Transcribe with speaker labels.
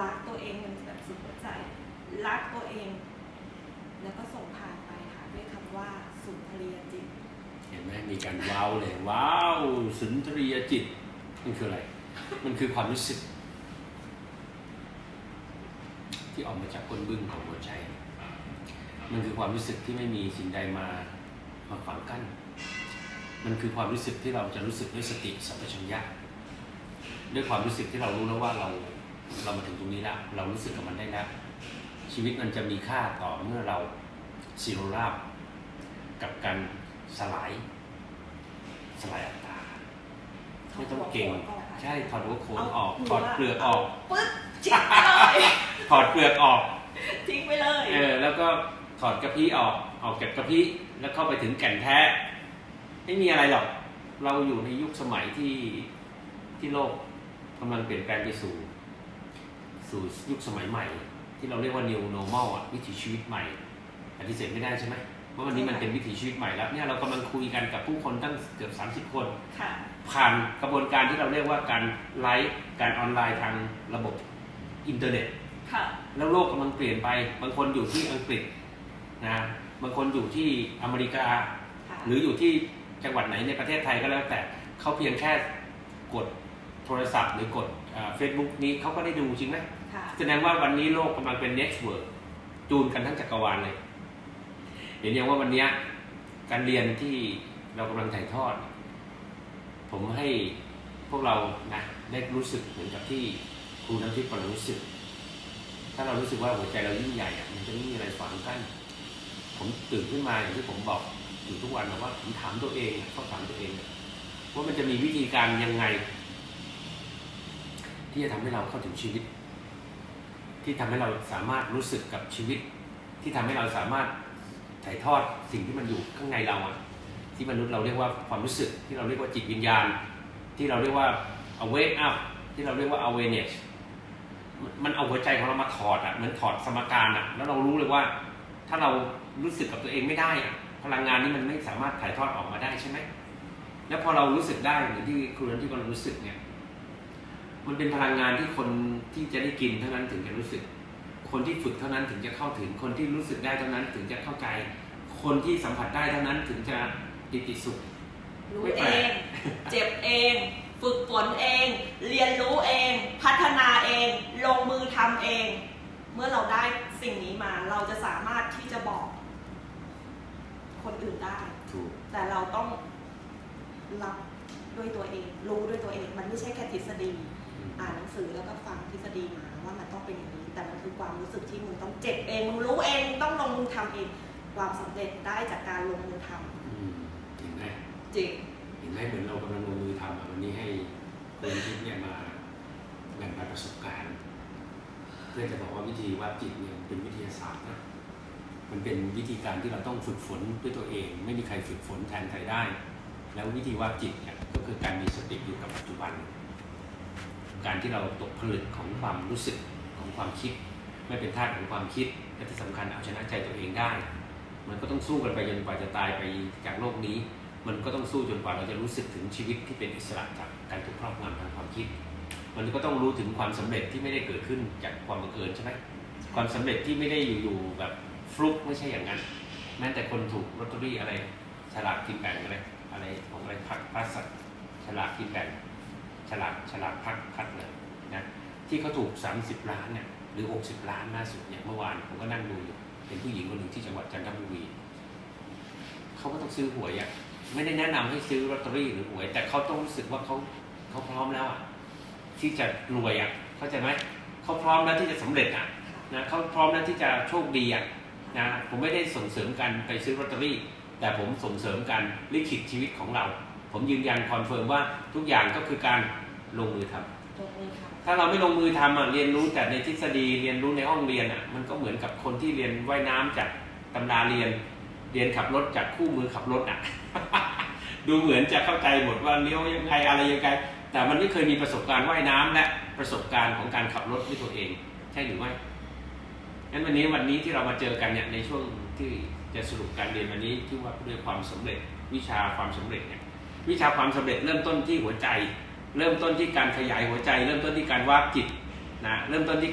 Speaker 1: รักตัวเองมันแบบสุดหัวใจ รักตัวเอง แล้วก็ส่งผ่านไปค่ะด้วยคำว่าสุนทรียจิต
Speaker 2: เห็นไหมมีการว้าวเลยว้าวสุนทรียจิตมันคืออะไร มันคือความรู้สึก ที่ออกมาจากก้นบึ้งของหัวใจ มันคือความรู้สึกที่ไม่มีสิ่งใดมามาขวางกั้น มันคือความรู้สึกที่เราจะรู้สึกด้วยสติสัมปชัญญะด้วยความรู้สึกที่เรารู้แล้วว่าเรา เรามาถึงตรงนี้แล้วเรารู้สึกกับมันได้แล้วชีวิตมันจะมีค่าต่อเมื่อเราซีโรราบกับการสลาย สลายอัตตาไม่ต้องเก่ง ใช่ถอดหัวโขนออกถอดเปลือกออก
Speaker 1: ปึ๊บทิ้งไปเลย
Speaker 2: ถอดเปลือกออก
Speaker 1: ทิ้งไปเลย
Speaker 2: เออแล้วก็ถอดกระพี้ออกออกเก็บกระพี้แล้วเข้าไปถึงแก่นแท้ ไม่มีอะไรหรอก เราอยู่ในยุคสมัยที่ที่โลกกำลังเปลี่ยนแปลงไปสู่ สู่ยุคสมัยใหม่ ที่เราเรียกว่า new normal อะวิถีชีวิตใหม่ปฏิเสธไม่ได้ใช่ไหมเพราะวันนี้มันเป็นวิถีชีวิตใหม่แล้วเนี่ยเรากำลังคุยกันกับผู้คนตั้งเกือบ30 คน
Speaker 1: ค่ะ
Speaker 2: ผ่านกระบวนการที่เราเรียกว่าการไลฟ์การออนไลน์ทางระบบอินเทอร์เน็ต
Speaker 1: ค่ะ
Speaker 2: แล้วโลกกำลังเปลี่ยนไป บางคนอยู่ที่อังกฤษนะบางคนอยู่ที่อเมริกา
Speaker 1: ค่ะ
Speaker 2: หรืออยู่ที่จังหวัดไหนในประเทศไทยก็แล้วแต่เขาเพียงแค่กดโทรศัพท์หรือกดเฟซบุ๊กนี้เขาก็ได้ดูจริงไหม
Speaker 1: ค่ะ
Speaker 2: แสดงว่าวันนี้โลกกำลังเป็น network จูนกันทั้งจักรวาลเลย เห็นยังว่าวันนี้การเรียนที่เรากำลังถ่ายทอด ผมให้พวกเรานะได้รู้สึกเหมือนกับที่ครูน้ำทิพย์กำลังรู้สึก ถ้าเรารู้สึกว่าหัวใจเรายิ่งใหญ่อะมันจะไม่มีอะไรฝังกั้น ผมตื่นขึ้นมาอย่างที่ผมบอกอยู่ทุกวันนะว่าผมถามตัวเองอะเข้าถามตัวเองว่ามันจะมีวิธีการยังไง ที่จะทำให้เราเข้าถึงชีวิต ที่ทำให้เราสามารถรู้สึกกับชีวิต ที่ทำให้เราสามารถถ่ายทอดสิ่งที่มันอยู่ข้างในเราอะที่มนุษย์เราเรียกว่าความรู้สึกที่เราเรียกว่าจิตวิญญาณ ที่เราเรียกว่า awake up ที่เราเรียกว่า awareness มันมันเอาหัวใจของเรามาถอดอะเหมือนถอดสมการอะแล้วเรารู้เลยว่า ถ้าเรารู้สึกกับตัวเองไม่ได้อะพลังงานนี้มันไม่สามารถถ่ายทอดออกมาได้ใช่ไหมแล้วพอเรารู้สึกได้เหมือนที่ครูนันที่กำลังรู้สึกเนี่ย มันเป็นพลังงานที่คนที่จะได้กินเท่านั้นถึงจะรู้สึก คนที่ฝึกเท่านั้นถึงจะเข้าถึง คนที่รู้สึกได้เท่านั้นถึงจะเข้าใจ คนที่สัมผัสได้เท่านั้นถึงจะปิติสุข
Speaker 1: รู้
Speaker 2: ไม่แป
Speaker 1: เอ
Speaker 2: ลก
Speaker 1: งเจ็บเอง ฝึกฝนเอง เรียนรู้เอง พัฒนาเอง ลงมือทำเอง เมื่อเราได้สิ่งนี้มาเราจะสามารถที่จะบอก คนอื่นได้
Speaker 2: ถูก
Speaker 1: แต่เราต้องรับด้วยตัวเอง รู้ด้วยตัวเอง มันไม่ใช่แค่ทฤษฎี
Speaker 2: อืม
Speaker 1: อ่านหนังสือแล้วก็ฟังทฤษฎีมาว่ามันต้องเป็นอย่างนี้ แต่มันคือความรู้สึกที่มึงต้องเจ็บเองมึงรู้เองมึงต้องลงมือทำเอง ความสำเร็จได้จากการลงมือทำ
Speaker 2: อืมเห็นไหม
Speaker 1: จริง
Speaker 2: เห็นไหมเหมือนเรากำลังลงมือทำอะวันนี้ให้คุณทิพย์เนี่ยมาแบ่งปันประสบการณ์เพื่อจะบอกว่าวิธีวาดจิตเนี่ยมันเป็นวิทยาศาสตร์นะมันเป็นวิธีการที่เราต้องฝึกฝนด้วยตัวเอง ไม่มีใครฝึกฝนแทนใครได้ แล้ววิธีวาดจิตเนี่ยก็คือการมีสติอยู่กับปัจจุบัน การที่เราตกผลึกของความรู้สึกของความคิด ไม่เป็นทาสของความคิดและที่สำคัญเอาชนะใจตัวเองได้ มันก็ต้องสู้กันไปจนกว่าจะตายไปจากโลกนี้ มันก็ต้องสู้จนกว่าเราจะรู้สึกถึงชีวิตที่เป็นอิสระจากการถูกครอบงำทางความคิด มันก็ต้องรู้ถึงความสำเร็จที่ไม่ได้เกิดขึ้นจากความบังเอิญใช่ไหมความสำเร็จที่ไม่ได้อยู่ๆแบบฟลุกไม่ใช่อย่างนั้น แม้แต่คนถูกลอตเตอรี่อะไรฉลากกินแบ่งอะไรอะไรของอะไรพักพัสฉลากกินแบ่ง ฉลากฉลากพักพัดเลยนะที่เขาถูก 30 ล้านเนี่ยหรือ 60 ล้านล่าสุดเนี่ยเมื่อวานผมก็นั่งดูอยู่เป็นผู้หญิงคนหนึ่งที่จังหวัดจันทบุรีเขาก็ต้องซื้อหวยอะไม่ได้แนะนำให้ซื้อลอตเตอรี่หรือหวย แต่เขาต้องรู้สึกว่าเขาเขาพร้อมแล้วอะที่จะรวยอะเข้าใจไหมเขาพร้อมแล้วที่จะสำเร็จอะนะเขาพร้อมแล้วที่จะโชคดีอะนะผมไม่ได้ส่งเสริมการไปซื้อลอตเตอรี่ แต่ผมส่งเสริมการลิขิตชีวิตของเรา ผมยืนยันคอนเฟิร์มว่าทุกอย่างก็คือการ ลงมือทำ
Speaker 1: ลงมือท
Speaker 2: ถ้าเราไม่ลงมือทำอะเรียนรู้แต่ในทฤษฎีเรียนรู้ในห้องเรียนอะมันก็เหมือนกับคนที่เรียนว่ายน้ำจากตำราเรียน เรียนขับรถจากคู่มือขับรถอะ ดูเหมือนจะเข้าใจหมดว่าเลี้ยวยังไงอะไรยังไงแต่มันไม่เคยมีประสบการณ์ว่ายน้ำและประสบการณ์ของการขับรถด้วยตัวเอง ใช่หรือไม่งั้นวันนี้วันนี้ที่เรามาเจอกันเนี่ยในช่วงที่จะสรุปการเรียนวันนี้ที่ว่าด้วยความสำเร็จวิชาความสำเร็จเนี่ยวิชาความสำเร็จเริ่มต้นที่หัวใจ เริ่มต้นที่การขยายหัวใจ เริ่มต้นที่การวาดจิตนะเริ่มต้นที่